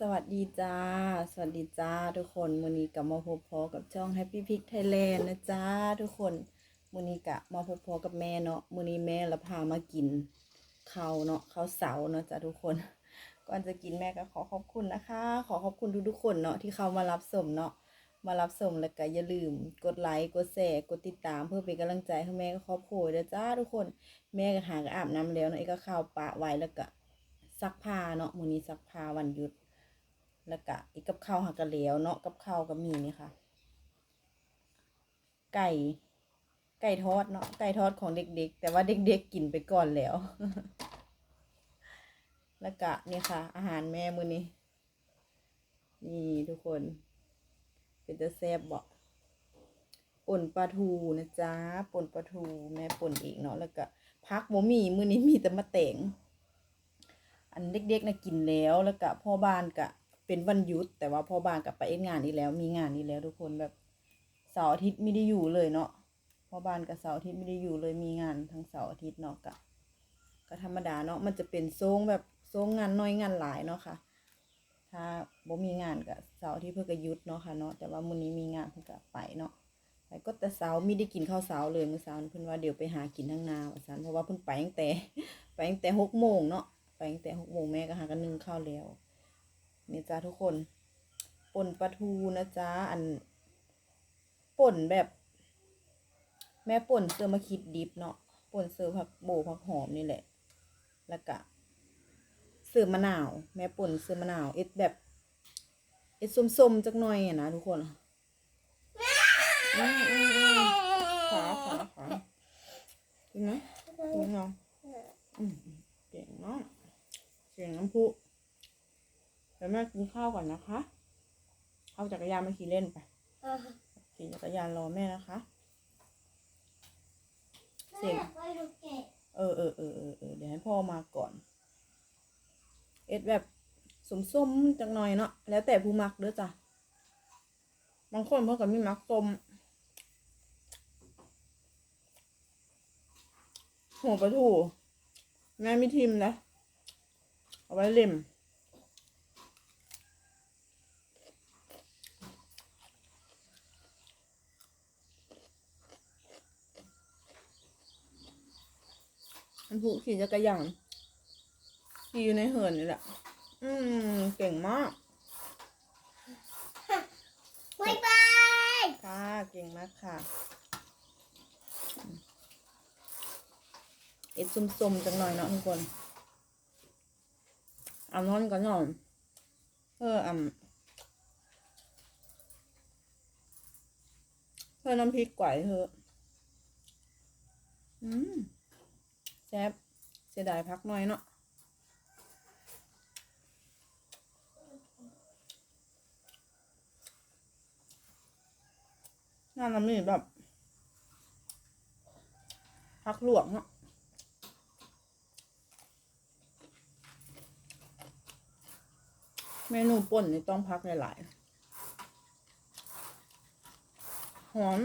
สวัสดีจ้า สวัสดีจ้าทุกคนมือนี้กลับมาพบพอกับช่อง Happy Pick Thailand นะจ้าทุกคนมือนี้กะมาพบพอกับแม่เนาะมือนี้แม่ละพามากินข้าวเนาะข้าวเสาเนาะจ้าทุกคน ก่อนจะกินแม่ก็ขอขอบคุณนะคะ ขอขอบคุณทุกๆคนเนาะที่เข้ามารับชมเนาะมารับชมแล้วก็อย่าลืม กดไลค์กดแชร์กดติดตามเพื่อเป็นกำลังใจให้แม่กับครอบครัวเด้อจ้าทุกคนแม่ก็หากอาบน้ำแล้วเนาะไอ้ก็ข้าวปะไว้แล้วก็ซักผ้าเนาะมื้อนี้ซักผ้าวันหยุด แล้วก็อีกกับข้าวหักกะเหลวเนาะกับข้าวก็มีนี่ค่ะ ไก่ ไก่ทอดเนาะไก่ทอดของเด็กๆ แต่ว่าเด็กๆกินไปก่อนแล้ว แล้วก็นี่ค่ะ อาหารแม่มือนี้นี่ทุกคน เป็นจะแซบบอกป่นปลาทูนะจ๊ะป่นปลาทูแม่ป่นเองเนาะแล้วก็พักบ่มีมือนี้มีแต่มะแตงอันเด็กๆนะกินแล้วแล้วก็พ่อบ้านก็ เป็นวันหยุด แต่ว่าพ่อบ้านกับไปเอ็นงานนี้แล้ว มีงานนี้แล้วทุกคนแบบเสาร์อาทิตย์ไม่ได้อยู่เลยเนาะพ่อบ้านกับเสาร์อาทิตย์ไม่ได้อยู่เลยมีงานทั้งเสาร์อาทิตย์เนาะก็ก็ธรรมดาเนาะมันจะเป็นโซงแบบโซงงานน้อยงานหลายเนาะค่ะ ถ้าบ่มีงานกับเสาร์ที่เพื่อก็ยุดเนาะค่ะเนาะแต่ว่ามื้อนี้มีงานเพื่อก็ไปเนาะไปก็แต่เสาร์ไม่ได้กินข้าวเสาร์เลยมื้อเช้านี้เพิ่นว่าเดี๋ยวไปหากินทั้งนาว่าซั่นเพราะว่าเพิ่นไปตั้งแต่ไปตั้งแต่หกโมงเนาะไปตั้งแต่หกโมงแม่ก็หากันนึ่งข้าวแล้ว นี่จ้าทุกคนป่นปลาทูนะจ๊ะอันป่นแบบ แม่ป่นเสื้อมาคิดดิบเนาะป่นเสื้อผักโบผักหอมนี่แหละ แล้วก็เสื้อมะนาว แม่ป่นเสื้อมะนาวเอ็ดแบบ เอ็ดส้มๆจักหน่อยนะทุกคนขาขาขากินไหมกินเนาะอืมเก่งมากเก่งน้ำพุ เดี๋ยวแม่กินข้าวก่อนนะคะ เอาจักรยานมาขี่เล่นไป ขี่จักรยานรอแม่นะคะ เสียงเออเออเออเออเออเดี๋ยวให้พ่อมาก่อน เอ็ดแบบส้มๆจักหน่อยเนาะ แล้วแต่ผู้มักเด้อจ้ะ บางคนเพิ่นก็มีมักส้มหัวปลาทูแม่มีทิมนะ เอาไว้เล่ม มันผูกขี่จักรยานขี่อยู่ในเหินนี่แหละ อืม เก่งมากบายบายค่ะ เก่งมากค่ะ เอ็ดซุ่มๆจังหน่อยเนาะทุกคนเอานอนก่อนนอนเพื่ออ่ำเพื่อน้ำพริกไก่เถอะอืมแซ่บเสียดายพักหน่อยเนาะงานน้ำนี่แบบพักหลวงเนาะเมนูป่นนี่ต้องพักหลายๆหอม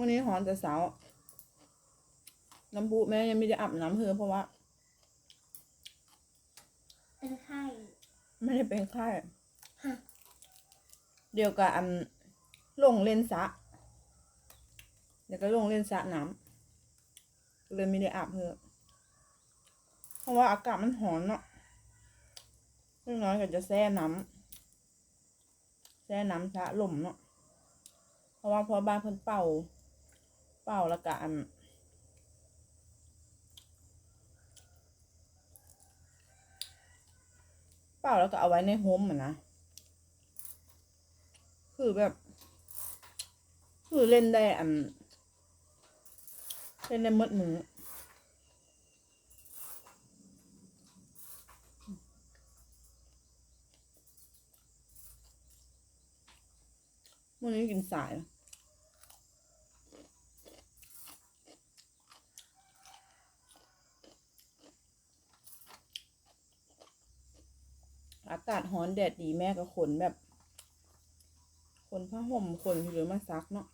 วันนี้หอมแต่เสาน้ำบูแม่ยังไม่ได้อาบน้ำเพื่อเพราะว่า เป็นไข้ไม่ได้เป็นไข้ฮะเดียวกับอันลงเล่นสระเดี๋ยวก็ลงเล่นสระน้ำเลยไม่ได้อาบเพื่อเพราะว่าอากาศมันหอนเนาะเล็กน้อยก็จะแช่น้ำแช่น้ำสระลมเนาะเพราะว่าพอบ้านเพิ่นเป่า เป่าแล้วก็อันเปล่าแล้วก็เอาไว้ในโฮมอะนะ คือแบบ คือเล่นได้อัน เล่นได้หมดมือมื่อนี้กินสายอากาศฮ้อนแดดดีแม่ก็ขนแบบ ขนผ้าห่มขนหรือมาซักเนาะ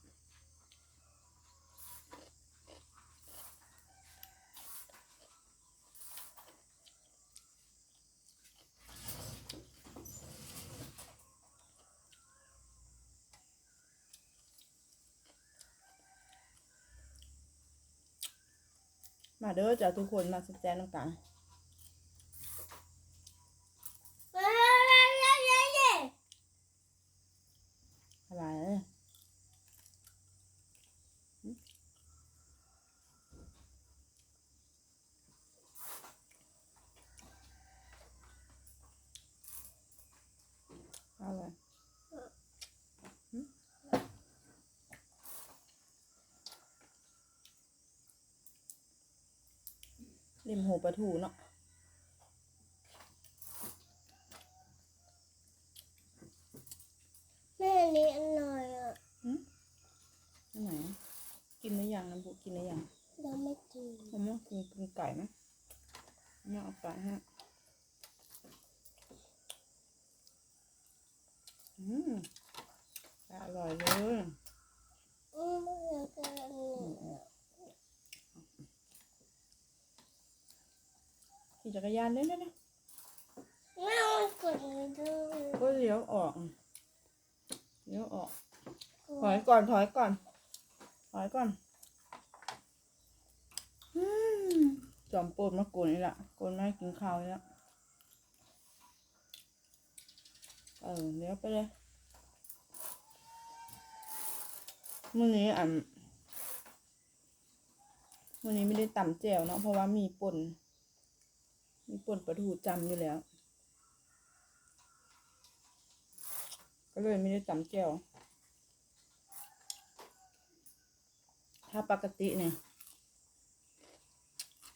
มาเด้อจ้าทุกคนมาสแสดงต่าง อะไรเอ้ยอะไรริมหูปลาทูเนาะ แม่อันนี้อร่อยอะ อันไหน กินหรือ ยังน้ำบุกินหรือยังเราไม่กินผมว่ากินกินไก่ไหมไม่เอาไก่ฮะอืมอร่อยเลยอืมไม่อยากกินอันนี้อะขี่จักรยานเล่นได้ไหมไม่เอากดนี้ด้วยก็เลี้ยวออกเลี้ยวออก ถอยก่อนถอยก่อน ถอยก่อนอืม จอมโปนมาโกนนี่ละโกนไม่กินข้าวนี่ละเออเลี้ยวไปเลยมื่อนี้อะมื่อนี้ไม่ได้ตำแจ่วเนาะเพราะว่ามีป่น มีป่นปลาทูจำอยู่แล้ว ก็เลยไม่ได้ตำแจ่วถ้าปกติเนี่ย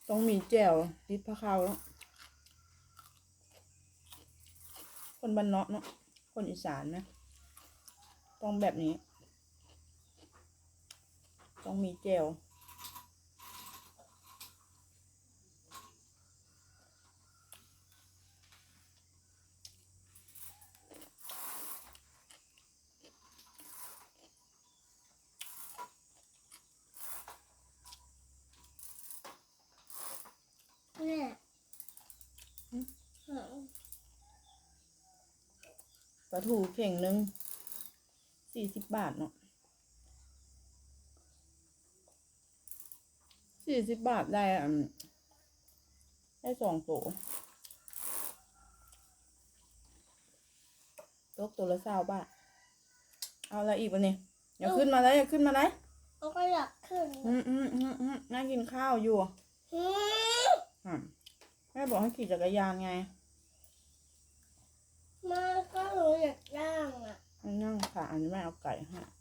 ต้องมีแจ่วติดพะเขาเนาะคนบ้านเนาะเนาะคนอีสานนะ ต้องแบบนี้ ต้องมีแจ่ว แม่ อืม อืม ปลาทูเข่งหนึ่งสี่สิบบาทเนาะสี่สิบบาทได้อะได้สองตัวตกตัวละสาบาทเอาอะไรอีกวะเนี่ยอย่าขึ้นมาเลยอย่าขึ้นมาเลยมันก็อยากขึ้นอืมอืมอืมอืมน่ากินข้าวอยู่อืมอะแม่บอกให้ขี่จักรยานไง มันก็รู้อยากย่างอะอันนั่งค่ะ อันนี้แม่เอาไก่ให้อะ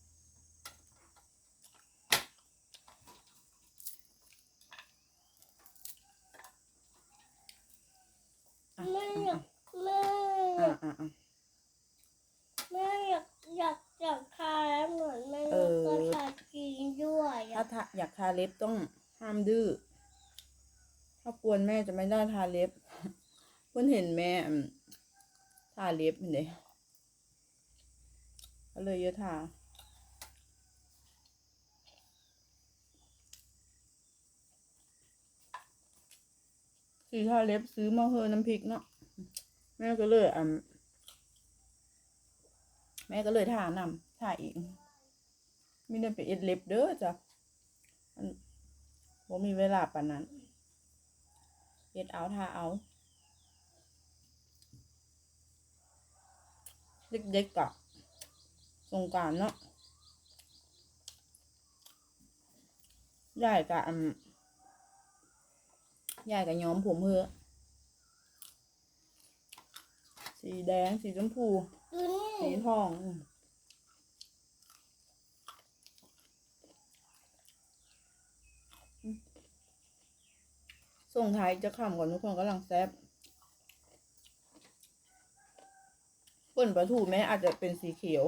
แม่อยากแม่อะอะอะแม่อยากอยากอยากทานแล้วเหมือนแม่เออก็ทานกินด้วยถ้าอะทาอยากทาเล็บต้องห้ามดื้อ ถ้ากวนแม่จะไม่ได้ทาเล็บ เพื่อนเห็นแม่อืม ทาเล็บเห็นเดยก็เลยเยอะทาสีทาเล็บซื้อมาเฮอน้ำพริกเนาะแม่ก็เลยอะแม่ก็เลยทานำทาอีกม่ได้ไปเอ็ดเล็บเด้อจ้ะผมมีเวลาปานนั้น เอ็ดเอาทาเอา เด็กๆกับสงกรารเนาะยายกับอืมยายกับย้อมผมเพื่อสีแดงสีชมพูดูสีนี่ทองอืมอืมส่งท้ายจะขำก่อนทุกคนกำลังแซบ ป่นปลาทูแม่อาจจะเป็นสีเขียว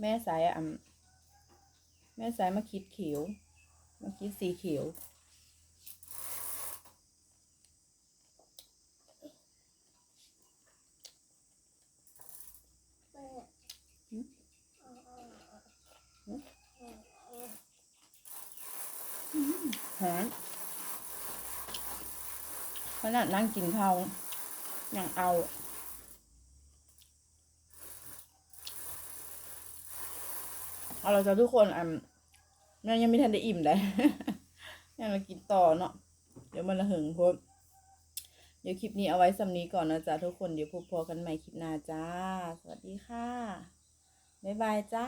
แม่สายอะแม่สายมาคิดเขียวมาคิดสีเขียวแม่หืมเอาเอาเอาหืม เอาเอา หอมข นาดนั่งกินข้าวยังเอาเอาเราจะทุกคนอะแม่ยังไม่ทันได้อิ่มเลยยังมากินต่อเนาะเดี๋ยวมันละหึงพบเดี๋ยวคลิปนี้เอาไว้สำนี้ก่อนนะจ๊ะทุกคนเดี๋ยวพบพอกันใหม่คลิปหน้าจ้า สวัสดีค่ะ บ๊ายบายจ้า